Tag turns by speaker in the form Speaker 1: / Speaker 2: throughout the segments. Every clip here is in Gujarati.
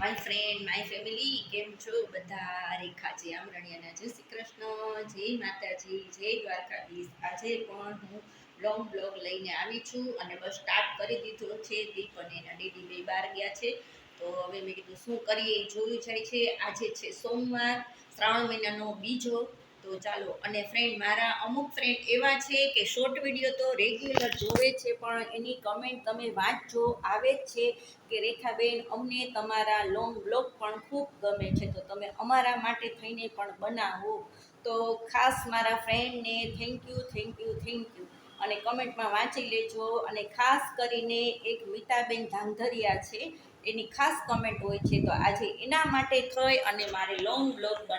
Speaker 1: માય ફ્રેન્ડ, માય ફેમિલી, કેમ છો બધા? રેખા છે આમરણિયાના જય શ્રી કૃષ્ણ, જય માતાજી, જય દ્વારકાધીશ. આજે પણ હું લોંગ બ્લોગ લઈને આવી છું અને બસ સ્ટાર્ટ કરી દીધો છે દીપ અને એના દીદી બે બહાર ગયા છે. તો હવે મેં કીધું શું કરીએ? એ જોયું જાય છે. આજે છે સોમવાર, શ્રાવણ મહિનાનો બીજો તો ચાલો, અને ફ્રેન્ડ મારા અમુક ફ્રેન્ડ એવા છે કે શોર્ટ વીડિયો તો રેગ્યુલર જોવે છે, પણ એની કમેન્ટ તમે વાંચજો. આવે જ છે કે રેખાબેન, અમને તમારા લોંગ બ્લોગ પણ ખૂબ ગમે છે, તો તમે અમારા માટે થઈને પણ બનાવો. તો ખાસ મારા ફ્રેન્ડને thank you thank you thank you અને કમેન્ટમાં વાંચી લેજો. અને ખાસ કરીને એક મિતાબેન ધાંધરિયા છે, એની ખાસ કમેન્ટ હોય છે, તો આજે એના માટે થઈ અને મારે લોંગ બ્લોગ તો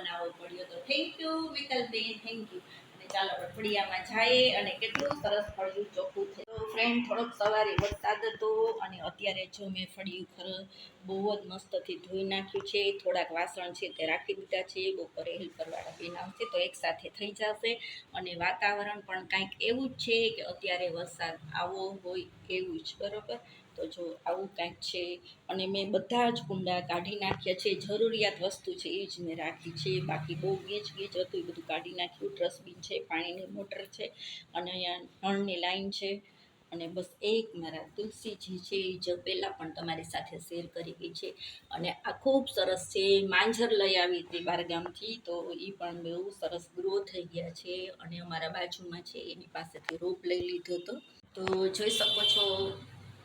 Speaker 1: thank you Mitalben thank you અને ચાલો ફળિયામાં જઈએ અને કેટલું સરસ ફળિયું ચોખ્ખું થયું. ફ્રેન્ડ થોડોક સવારે વરસાદ હતો અને અત્યારે જો મેં ફળિયું ખર બહુ જ મસ્તથી ધોઈ નાખ્યું છે. થોડાક વાસણ છે તે રાખી દીધા છે. બપોરે હેલ્પરવાળા બેન આવશે તો એકસાથે થઈ જશે. અને વાતાવરણ પણ કાંઈક એવું જ છે કે અત્યારે વરસાદ આવો હોય એવું જ, બરાબર? તો જો આવું કાંઈક છે અને મેં બધા જ કુંડા કાઢી નાખ્યા છે, જરૂરિયાત વસ્તુ છે એ જ મેં રાખી છે, બાકી બહુ ગેજ ગેજ હતું એ બધું કાઢી નાખ્યું. ડસ્ટબિન છે, પાણીની મોટર છે અને અહીંયા નળની લાઈન છે અને બસ એક મારા તુલસીજી છે, એ જ પહેલાં પણ તમારી સાથે શેર કરી ગઈ છે. અને આ ખૂબ સરસ છે, માંજર લઈ આવી હતી બારગામથી તો એ પણ બહુ સરસ ગ્રો થઈ ગયા છે અને અમારા બાજુમાં છે, એની પાસેથી રોપ લઈ લીધો હતો. તો જોઈ શકો છો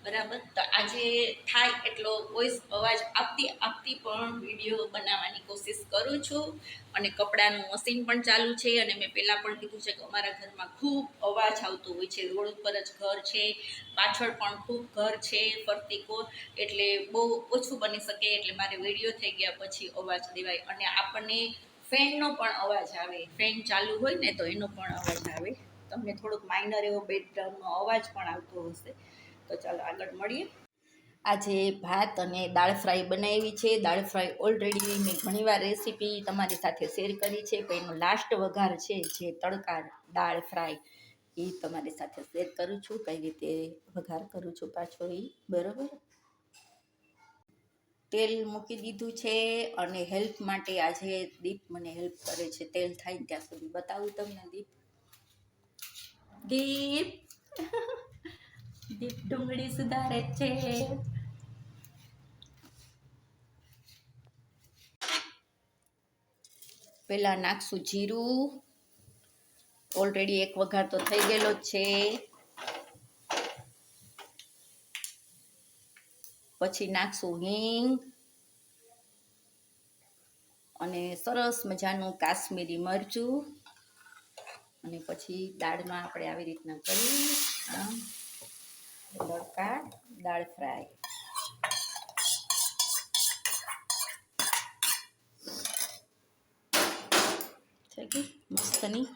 Speaker 1: બરાબર? તો આજે થાય એટલો વોઇસ અવાજ આપતી આપતી પણ વીડિયો બનાવવાની કોશિશ કરું છું. અને કપડાનું મશીન પણ ચાલુ છે અને મેં પહેલાં પણ કીધું છે કે અમારા ઘરમાં ખૂબ અવાજ આવતો હોય છે. રોડ ઉપર જ ઘર છે, પાછળ પણ ખૂબ ઘર છે ફરતી કોર, એટલે બહુ ઓછું બની શકે એટલે મારે વીડિયો થઈ ગયા પછી અવાજ દેવાય. અને આપણને ફેનનો પણ અવાજ આવે. ફેન ચાલુ હોય ને તો એનો પણ અવાજ આવે. તમને થોડુંક માઇનર એવો બેકગ્રાઉન્ડનો અવાજ પણ આવતો હશે. તો ચાલો આગળ મળીએ. આજે ભાત અને દાળ ફ્રાય બનાવી છે. દાળ ફ્રાય ઓલરેડી મેં ઘણીવાર રેસીપી તમારી સાથે શેર કરી છે. એનો લાસ્ટ વઘાર છે જે તડકા દાળ ફ્રાય એ તમારી સાથે શેર કરું છું. કઈ રીતે વઘાર કરું છું પાછો એ બરાબર? તેલ મૂકી દીધું છે અને હેલ્પ માટે આજે દીપ મને હેલ્પ કરે છે. તેલ થાય ત્યાં સુધી બતાવું તમને દીપ. દીપ! ડુંગળી સુધારે છે પેલા નાખશું જીરું. ઓલરેડી એક વઘાર તો થઈ ગયેલો છે. પછી નાખશું હિંગ. અને સરસ મજાનું કાશ્મીરી મરચું. અને પછી દાળમાં આપણે આવી રીતના કરી તડકા દાળ ફ્રાય થઈ ગઈ? મસ્તની?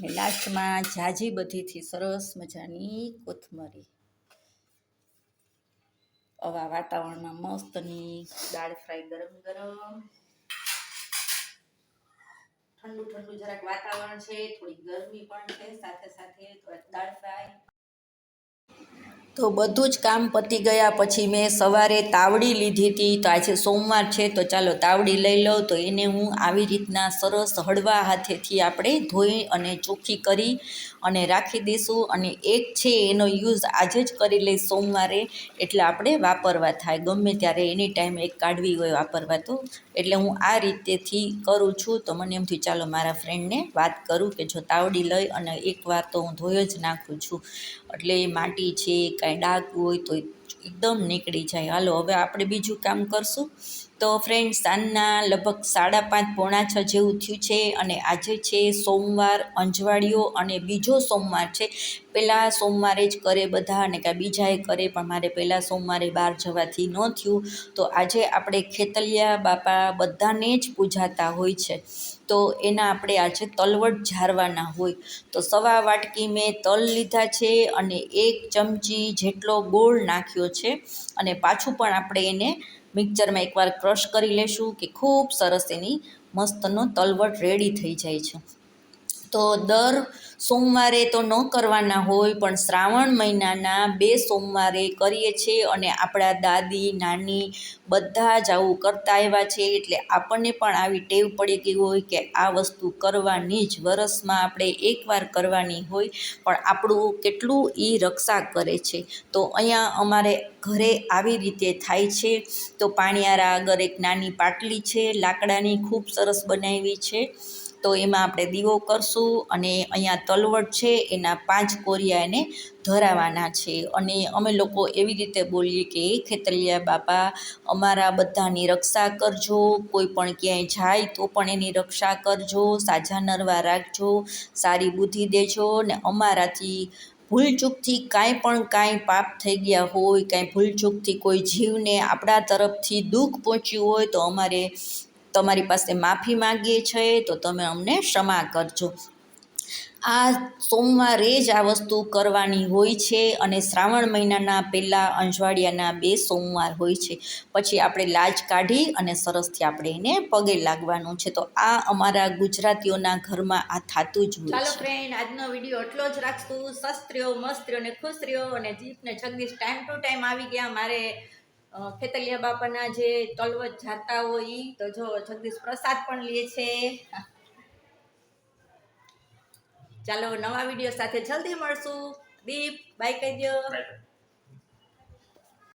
Speaker 1: ને લાસ્ટમાં જાજી બધીથી સરસ મજાની કોથમરી. આવા વાતાવરણમાં મસ્તની દાળ ફ્રાય ગરમ ગરમ. ઠંડુ ઠંડુ જરાક વાતાવરણ છે થોડી ગરમી પણ છે સાથે સાથે તો બધું જ કામ પતી ગયા પછી મેં સવારે તાવડી લીધી હતી. તો આજે સોમવાર છે, તો ચાલો તાવડી લઈ લઉં. તો એને હું આવી રીતના સરસ હળવા હાથેથી આપણે ધોઈ અને ચોખ્ખી કરી અને રાખી દઈશું. અને એક છે, એનો યુઝ આજે જ કરી લઈશ સોમવારે. એટલે આપણે વાપરવા થાય. ગમે ત્યારે એની ટાઈમ એક કાઢવી હોય વાપરવા તો. એટલે હું આ રીતેથી કરું છું. તો મને એમ થયું, ચાલો મારા ફ્રેન્ડને વાત કરું કે જો તાવડી લઈ અને એકવાર તો હું ધોઈ જ નાખું છું. એટલે માટી છે, કાંઈ ડાઘ હોય તો એકદમ નીકળી જાય. હાલો, હવે આપણે બીજું કામ કરશું. તો ફ્રેન્ડ સાંજના લગભગ સાડા પાંચ પોણા છ જેવું થયું છે અને આજે છે સોમવાર અંજવાળીઓ અને બીજો સોમવાર છે. પહેલાં સોમવારે જ કરે બધા અને કાંઈ બીજાએ કરે, પણ મારે પહેલાં સોમવારે બહાર જવાથી ન થયું. તો આજે આપણે ખેતલિયા બાપા બધાને જ પૂજાતા હોય છે. તો એના આપણે આજે તલવટ ઝારવાના હોય. તો સવા વાટકી મેં તલ લીધા છે અને એક ચમચી જેટલો ગોળ નાખ્યો છે. અને પાછું પણ આપણે એને મિક્સરમાં એકવાર ક્રશ કરી લેશું કે ખૂબ સરસ એની મસ્તનો તલવટ રેડી થઈ જાય છે. તો દર સોમવારે તો ન કરવાના હોય, પણ શ્રાવણ મહિનાના બે સોમવારે કરીએ છીએ અને આપણા દાદી, નાની બધા જ આવું કરતા આવ્યા છે. એટલે આપણને પણ આવી ટેવ પડી ગઈ હોય કે આ વસ્તુ કરવાની જ વરસમાં આપણે એકવાર કરવાની હોય, પણ આપણું કેટલું એ રક્ષા કરે છે. તો અહીંયા અમારે ઘરે આવી રીતે થાય છે. તો પાણીયારા આગળ એક નાની પાટલી છે, લાકડાની ખૂબ સરસ બનાવી છે. તો એમાં આપણે દીવો કરશું અને અહીંયા તલવટ છે, એના પાંચ કોરિયા એને ધરાવવાના છે. અને અમે લોકો એવી રીતે બોલીએ કે, "હે ખેતલિયા બાપા, અમારા બધાની રક્ષા કરજો, કોઈ પણ ક્યાંય જાય તો પણ એની રક્ષા કરજો, સાજા નરવા રાખજો, સારી બુદ્ધિ દેજો ને અમારાથી ભૂલચૂકથી કાંઈ પણ કાંઈ પાપ થઈ ગયા હોય, કાંઈ ભૂલચૂકથી કોઈ જીવને આપણા તરફથી દુઃખ પહોંચ્યું હોય તો અમારે તમારી પાસે માફી માંગીએ છીએ તો તમે અમને ક્ષમા કરજો. આ સોમવારે જ આ વસ્તુ કરવાની હોય છે અને શ્રાવણ મહિનાના પહેલાં અંજવાળિયાના બે સોમવાર હોય છે. પછી આપણે લાજ કાઢી અને સરસથી આપણે એને પગે લાગવાનું છે. તો આ અમારા ગુજરાતીઓના ઘરમાં આ થતું જ હોય
Speaker 2: ચાલો ફ્રેન્ડ આજનો વીડિયો એટલો જ રાખશું. સસ્ત્રીઓ મસ્ત્રીઓ અને ખુશરીઓ અને જીત ને જગદીશ. ટાઈમ ટુ ટાઈમ આવી ગયા. મારે ખેતલિયા બાપાના જે તલવત જાતા હોય એ તો જો જગદીશ પ્રસાદ પણ લે છે. ચાલો નવા વીડિયો સાથે જલ્દી મળશું. દીપ બાય કહી દો.